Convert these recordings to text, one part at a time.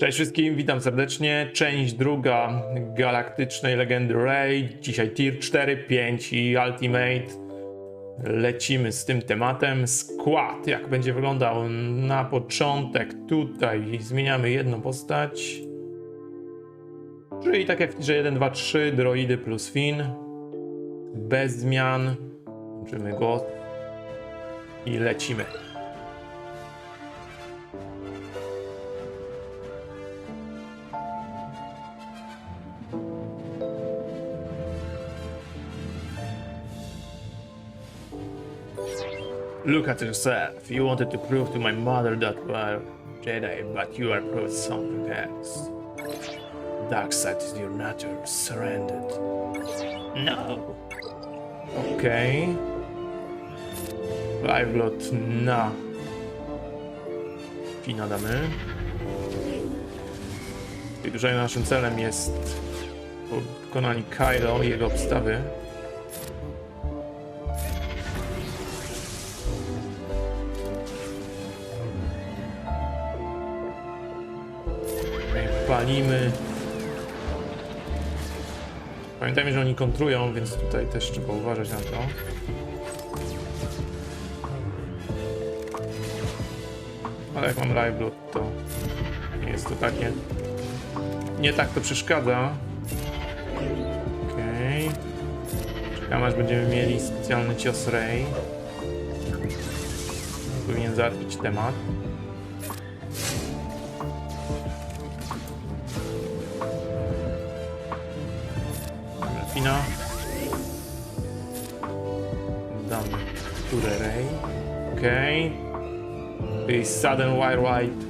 Cześć wszystkim, witam serdecznie. Część druga Galaktycznej Legendy Raid. Dzisiaj Tier 4, 5 i Ultimate. Lecimy z tym tematem. Skład, jak będzie wyglądał na początek. Tutaj zmieniamy jedną postać. Czyli tak jak w tirze 1, 2, 3, droidy plus Fin. Bez zmian. Łączymy go i lecimy. Look at yourself. You wanted to prove to my mother that you are Jedi, but you are proved something else. Dark side is your nature. Surrendered. No. Okej. Okay. Livelot na. Fina damy. Naszym celem jest pokonanie Kylo i jego obstawy. Palimy. Pamiętajmy, że oni kontrują, więc tutaj też trzeba uważać na to. Ale jak mam live blood, to nie jest to takie. Nie tak to przeszkadza. Okej. Czekam aż będziemy mieli specjalny cios Ray. Powinien załatwić temat. Fina. Damy turę Ray. Okej. Okay. Sudden Wire White.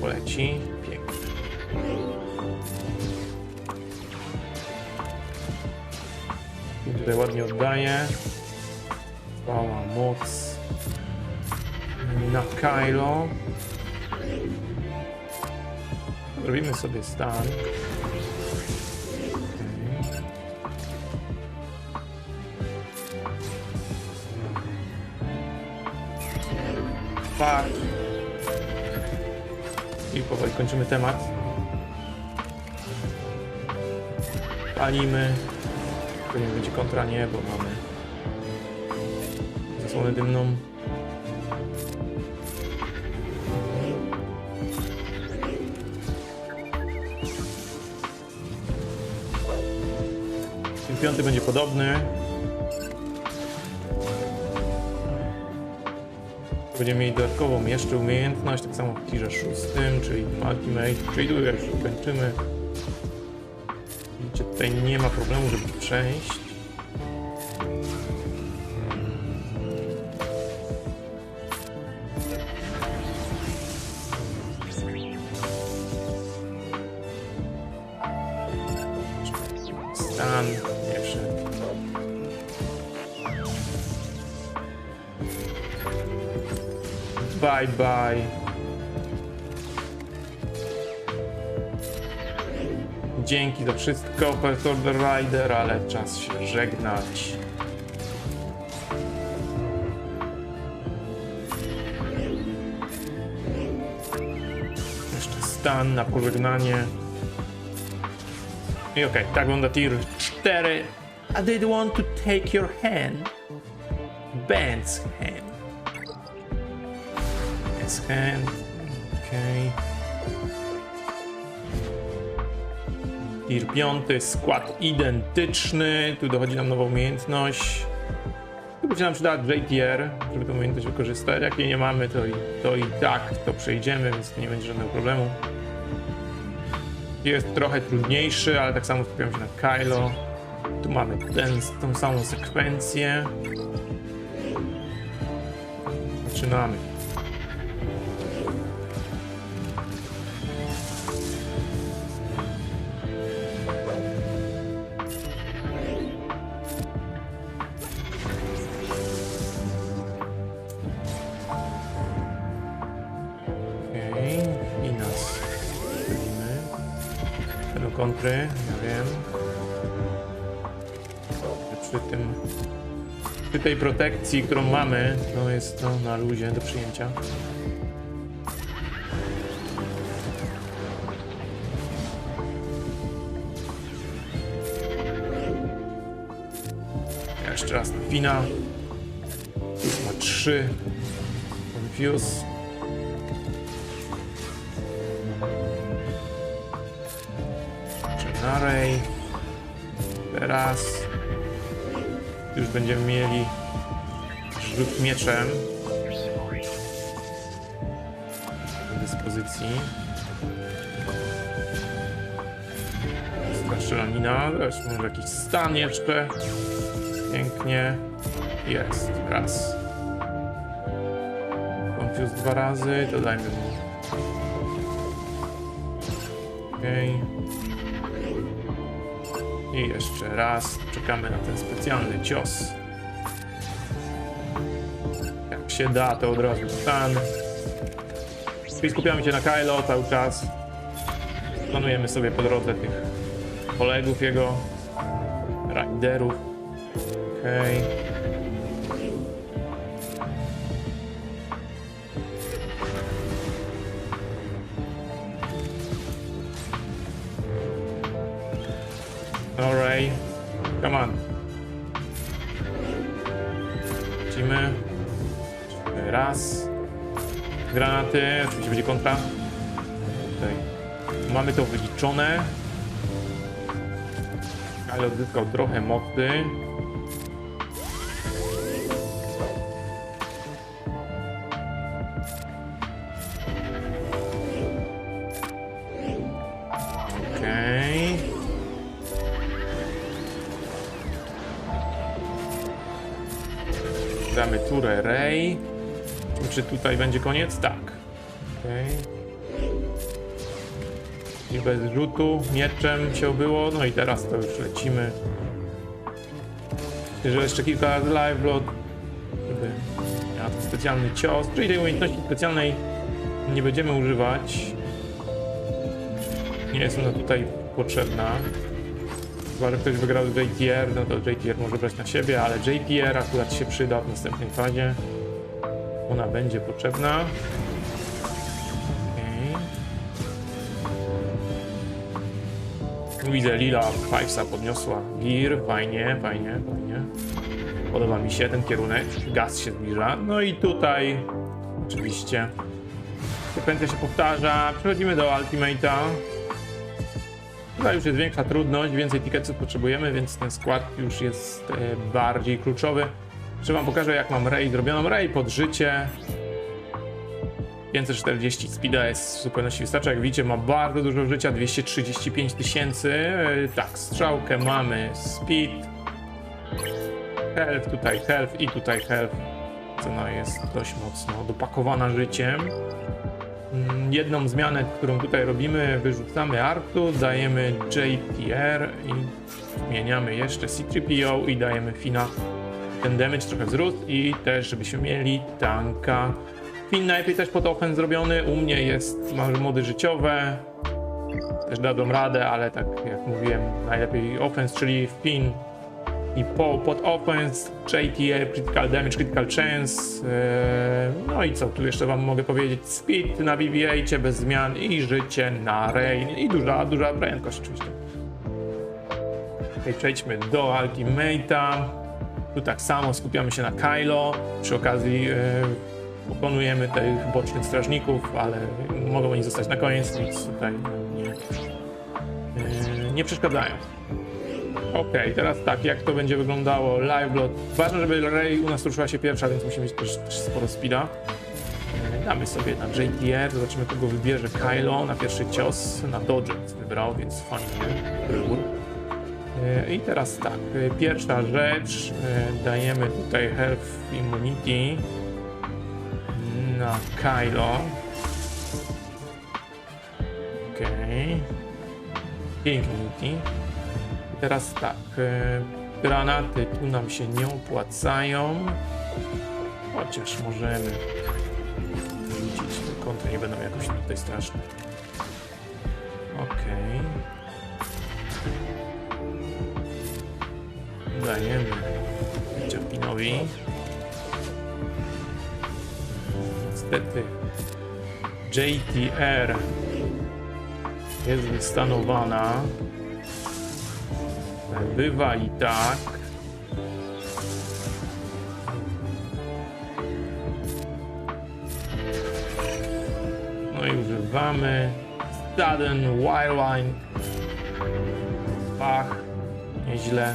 Poleci. Pięknie. Tutaj ładnie oddaje. Chwała, moc. Na Kylo. Robimy sobie stan. Fuck. I powoli kończymy temat. Palimy. To nie będzie kontra, nie, bo mamy zasłonę dymną. Ten piąty będzie podobny. Będziemy mieli dodatkową jeszcze umiejętność, tak samo w tirze szóstym, czyli Ultimate, czyli tu już kończymy. Widzicie, tutaj nie ma problemu, żeby przejść. Bye bye. Dzięki za wszystko, Perturber Rider, ale czas się żegnać. Jeszcze stan na pożegnanie. I okej, tak wygląda tier 4. I did want to take your hand. Ben's hand. His hand. Okej. Tier 5, skład identyczny. Tu dochodzi nam nowa umiejętność. Tu by się nam przydała JTR, żeby tę umiejętność wykorzystać. Jak jej nie mamy, to i, to i tak to przejdziemy, więc nie będzie żadnego problemu. Jest trochę trudniejszy, ale tak samo skupiam się na Kylo. Tu mamy ten, tą samą sekwencję. Zaczynamy. dobry, ja wiem. Przy tym... Przy tej protekcji, którą mamy, no jest to na luzie do przyjęcia. Jeszcze raz napina. Już ma trzy. Confuse. Ray. Teraz już będziemy mieli rzut mieczem do dyspozycji. Straszelanina, też może jakiś stan jeszcze. Pięknie. Jest, raz. Confuse dwa razy, dodajmy mu. Okej. I jeszcze raz czekamy na ten specjalny cios. Jak się da, to od razu stan. I skupiamy się na Kylo cały czas. Planujemy sobie po drodze tych kolegów jego, riderów. Okej. Alright. Come on. Lecimy. Raz. Granaty. Oczywiście będzie kontra. Tutaj. Mamy to wyliczone. Ale odzyskał trochę mocy. Damy turę Ray. Czy tutaj będzie koniec? Tak. Okej. I bez rzutu, mieczem się obyło, no i teraz to już lecimy. Jeżeli jeszcze kilka live blood, żeby ten specjalny cios, czyli tej umiejętności specjalnej nie będziemy używać. Nie jest ona tutaj potrzebna. Chyba, że ktoś wygrał JTR, no to JTR może brać na siebie, ale JTR akurat się przyda w następnej fazie. Ona będzie potrzebna. Okej. Widzę, Lila Fivesa podniosła gear, fajnie, fajnie, fajnie. Podoba mi się ten kierunek, gaz się zbliża. No i tutaj oczywiście sekwencja się powtarza. Przechodzimy do Ultimate'a. Tutaj już jest większa trudność, więcej ticketsów potrzebujemy, więc ten skład już jest e, bardziej kluczowy. Jeszcze wam pokażę jak mam Ray zrobioną. Ray pod życie. 540 speeda jest w zupełności wystarcza. Jak widzicie ma bardzo dużo życia, 235 tysięcy. E, Tak, strzałkę mamy, speed. Health, tutaj health i tutaj health. Cena jest dość mocno dopakowana życiem. Mm, Jedną zmianę, którą tutaj robimy, wyrzucamy Artu, dajemy JTR i zmieniamy jeszcze C3PO i dajemy Fina. Ten damage trochę wzrósł i też, żebyśmy mieli tanka. Fin najlepiej też pod offense zrobiony, u mnie jest, mam mody życiowe, też dadzą radę, ale tak jak mówiłem, najlepiej offense, czyli Fin i po, pod offense, JTR, critical damage, critical chance, eee, no i co tu jeszcze wam mogę powiedzieć, speed na BB-8 bez zmian i życie na Rain i duża, duża prędkość oczywiście. Okay, przejdźmy do Ultimate'a. Tu tak samo skupiamy się na Kylo. Przy okazji e, pokonujemy tych bocznych strażników, ale mogą oni zostać na koniec, nic tutaj nie, e, nie przeszkadzają. Okej, teraz tak, jak to będzie wyglądało? Live lot. Ważne, żeby Ray u nas ruszyła się pierwsza, więc musimy mieć też, też sporo speeda. E, Damy sobie na JTR, zobaczymy kogo wybierze Kylo na pierwszy cios. Na Dodge wybrał, więc fajnie. Wybór. E, I teraz tak, e, pierwsza rzecz, dajemy tutaj Health Immunity na Kylo. Okej. Healing Immunity. Teraz tak, e, granaty tu nam się nie opłacają, chociaż możemy rzucić, te kontra nie będą jakoś tutaj straszne. Okej. Dajemy Czapinowi. Niestety JTR jest wystanowana. Bywa i tak. No i używamy Sudden Wireline. Pach, nieźle.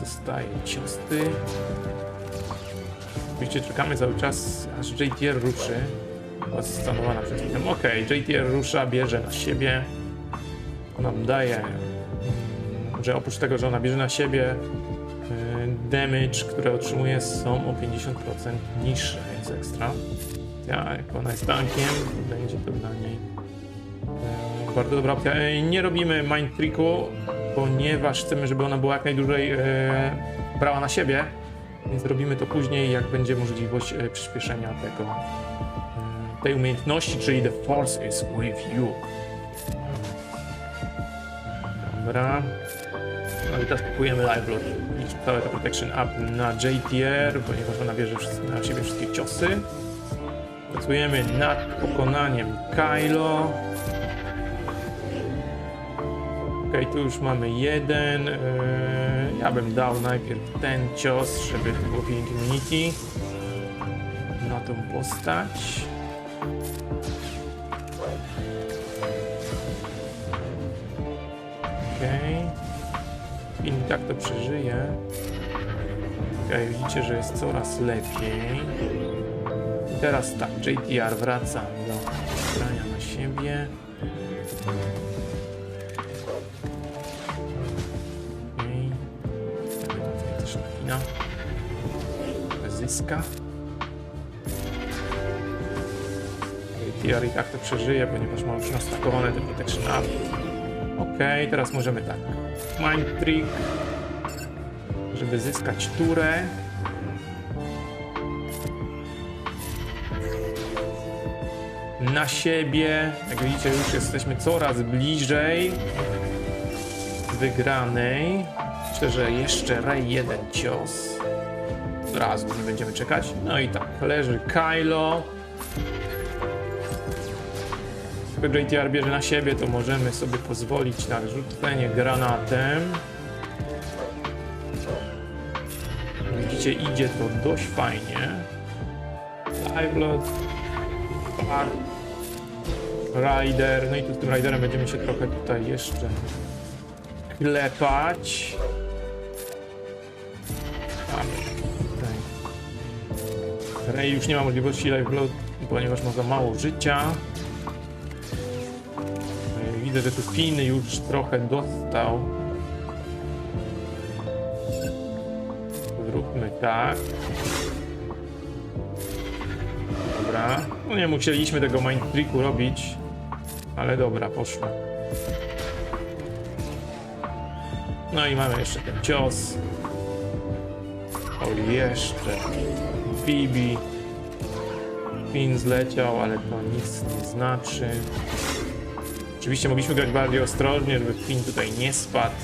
Dostaję ciosty. Oczywiście czekamy cały czas, aż JTR ruszy. Była zastanowana przed chwilą. Ok, JTR rusza, bierze na siebie. Ona daje, że oprócz tego, że ona bierze na siebie y, damage, które otrzymuje są o 50% niższe, więc ekstra. Ja, jak ona jest tankiem, będzie to dla niej e, bardzo dobra opcja. Nie robimy mind tricku, ponieważ chcemy, żeby ona była jak najdłużej e, brała na siebie, więc robimy to później, jak będzie możliwość przyspieszenia tego, tej umiejętności, czyli the force is with you. Dobra. No i teraz kupujemy live load i całe to protection up na JTR, ponieważ ona bierze na siebie wszystkie ciosy. Pracujemy nad pokonaniem Kylo. Okej, tu już mamy jeden. Eee, ja bym dał najpierw ten cios, żeby to było healing immunity na tą postać. Okej. I tak to przeżyje. Okej, widzicie, że jest coraz lepiej. I teraz tak, JTR wraca do grania na siebie. Okej. Okay. też napina. Zyska. I tak to przeżyje, ponieważ ma już nastakowane te protection up. Okej, teraz możemy tak. Mind trick, żeby zyskać turę. Na siebie. Jak widzicie, już jesteśmy coraz bliżej wygranej. Myślę, że jeszcze Ray jeden cios. Od razu nie będziemy czekać. No i tak, leży Kylo. JTR bierze na siebie, to możemy sobie pozwolić na rzucenie granatem. Widzicie, idzie to dość fajnie. Liveload, Park, Rider. No i tu z tym Riderem będziemy się trochę tutaj jeszcze klepać. Ray już nie ma możliwości liveload, ponieważ ma za mało życia. Widzę, że tu Finn już trochę dostał. Zróbmy tak. Dobra. No nie musieliśmy tego mind tricku robić. Ale dobra, poszło. No i mamy jeszcze ten cios. O, jeszcze. Bibi. Pin zleciał, ale to nic nie znaczy. Oczywiście mogliśmy grać bardziej ostrożnie, żeby Pin tutaj nie spadł.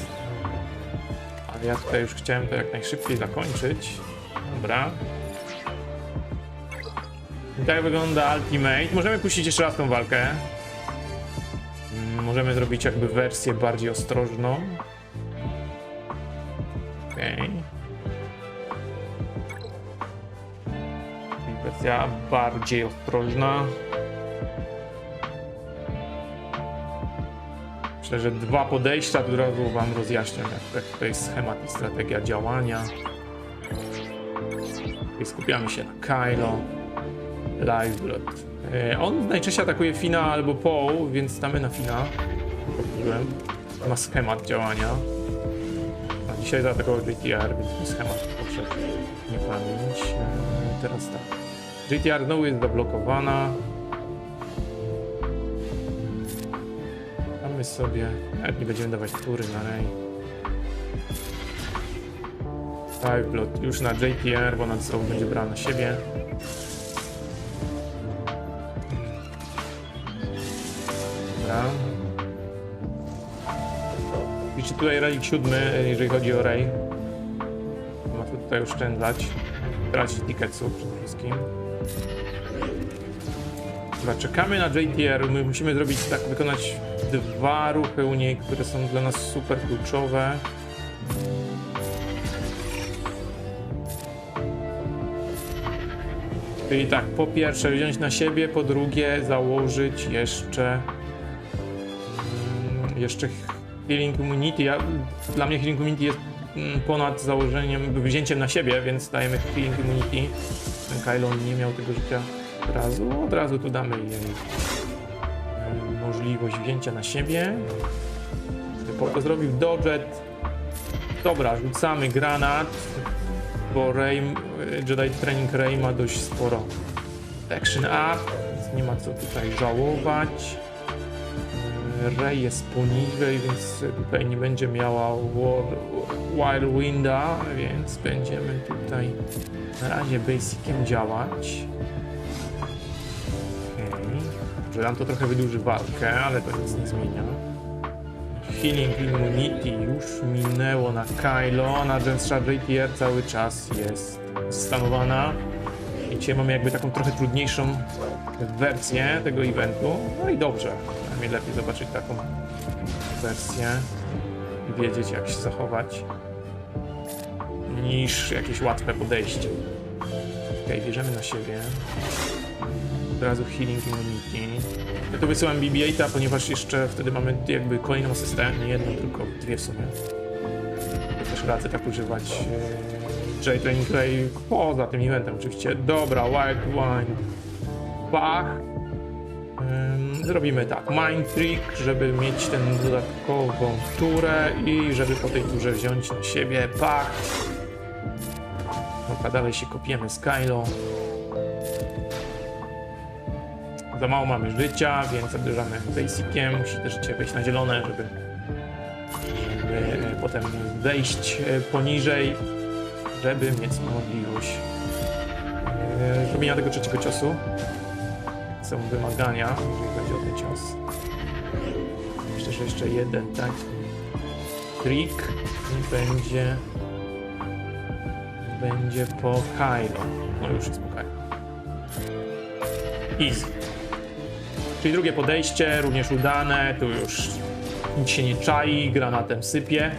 Ale ja tutaj już chciałem to jak najszybciej zakończyć. Dobra. I tak wygląda Ultimate. Możemy puścić jeszcze raz tą walkę. Mm, Możemy zrobić jakby wersję bardziej ostrożną. Okej. Czyli Wersja bardziej ostrożna. Myślę, że dwa podejścia, od razu wam rozjaśniam, jak to jest schemat i strategia działania. I skupiamy się na Kylo. Liveblood. E, On najczęściej atakuje Fina albo Poe, więc stamy na Fina. Powtórzyłem. Ma schemat działania. A dzisiaj zaatakował JTR, więc ten schemat poszedł nie pamięć. E, Teraz tak. JTR znowu jest zablokowana. Damy sobie... Jak nie będziemy dawać tury na Ray. Liveblood już na JTR, bo ona znowu będzie brała na siebie. Dobra. Widzicie tutaj relik siódmy, jeżeli chodzi o Ray. Ma tutaj oszczędzać. Tracić ticketsów przede wszystkim. Dobra, czekamy na JTR. My musimy zrobić tak, wykonać dwa ruchy u niej, które są dla nas super kluczowe. Czyli tak, po pierwsze wziąć na siebie, po drugie założyć jeszcze mm, jeszcze Healing Immunity. Ja, dla mnie Healing Immunity jest mm, ponad założeniem, wzięciem na siebie, więc dajemy Healing Immunity. Kylon nie miał tego życia od razu, od razu tu damy jej możliwość wzięcia na siebie. Po to zrobił Dodget. Dobra, rzucamy granat, bo Ray, Jedi Training Ray ma dość sporo action up, więc nie ma co tutaj żałować. Ray jest poniżej, więc tutaj nie będzie miała War- Whirlwinda, więc będziemy tutaj na razie basiciem działać. Nam to trochę wydłuży walkę, ale to nic nie zmienia. Healing Immunity już minęło na Kylo, na Gensha JTR cały czas jest stanowana. I dzisiaj mamy jakby taką trochę trudniejszą wersję tego eventu. No i dobrze, przynajmniej lepiej zobaczyć taką wersję i wiedzieć jak się zachować niż jakieś łatwe podejście. Okej, bierzemy na siebie. Od razu Healing Immunity. Ja tu wysyłam BB-8, ponieważ jeszcze wtedy mamy jakby kolejną asystę, nie jedną, tylko dwie w sumie. Też radzę tak używać yy, J-Training Ray poza tym eventem oczywiście. Dobra, Wild Wine. Bach. Zrobimy tak, Mind Trick, żeby mieć tę dodatkową turę i żeby po tej turze wziąć na siebie Bach. Dobra, dalej się kopiemy z Kylo. Za mało mamy życia, więc zabierzamy basiciem. Musi te życie wejść na zielone, żeby, żeby e, potem wejść e, poniżej, żeby mieć możliwość e, zrobienia tego trzeciego ciosu. Są wymagania, jeżeli chodzi o ten cios. Myślę, że jeszcze jeden taki trik i będzie będzie po Kylo. No już jest po Kylo. Easy. Czyli drugie podejście, również udane, tu już nic się nie czai, granatem sypie.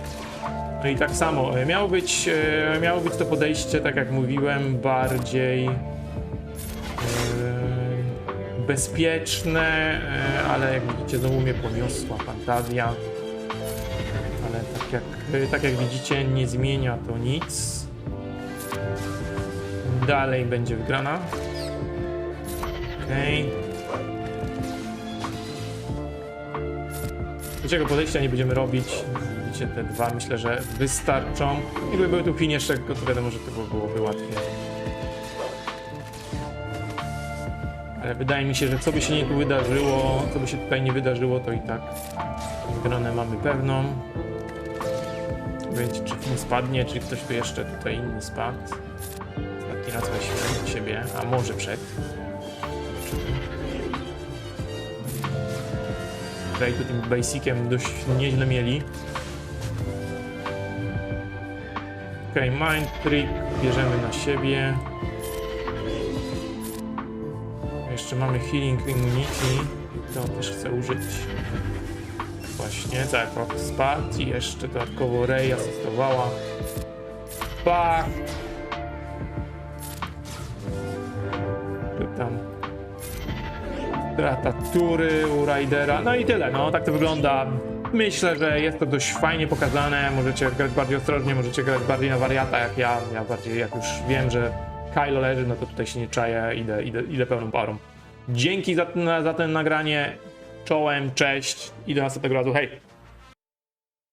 No i tak samo, e, miało być, e, miało być to podejście, tak jak mówiłem, bardziej e, bezpieczne, ale jak widzicie znowu mnie poniosła fantazja. Ale tak jak, tak jak widzicie nie zmienia to nic. Dalej będzie wygrana. Okej. Trzeciego podejścia nie będziemy robić. Widzicie, te dwa myślę, że wystarczą. Gdyby były tu jeszcze, to wiadomo, że to byłoby łatwiej. Ale wydaje mi się, że co by się nie tu wydarzyło, co by się tutaj nie wydarzyło, to i tak wygrane mamy pewną. Będzie, czy Chin spadnie, czy ktoś tu jeszcze tutaj inny spadł. Ostatni raz weźmy siebie, a może przed. Tu tym basiciem dość nieźle mieli. Ok, Mind Trick bierzemy na siebie. Jeszcze mamy Healing Immunity. To też chcę użyć. Właśnie, tak, rok spadł i jeszcze dodatkowo Rey asystowała. Bach! Tu tam strata tury u Ridera. No i tyle, no tak to wygląda. Myślę, że jest to dość fajnie pokazane. Możecie grać bardziej ostrożnie, możecie grać bardziej na wariata jak ja. Ja bardziej, jak już wiem, że Kylo leży, no to tutaj się nie czaję, idę, idę, idę pełną parą. Dzięki za, za ten nagranie. Czołem, cześć i do następnego razu. Hej!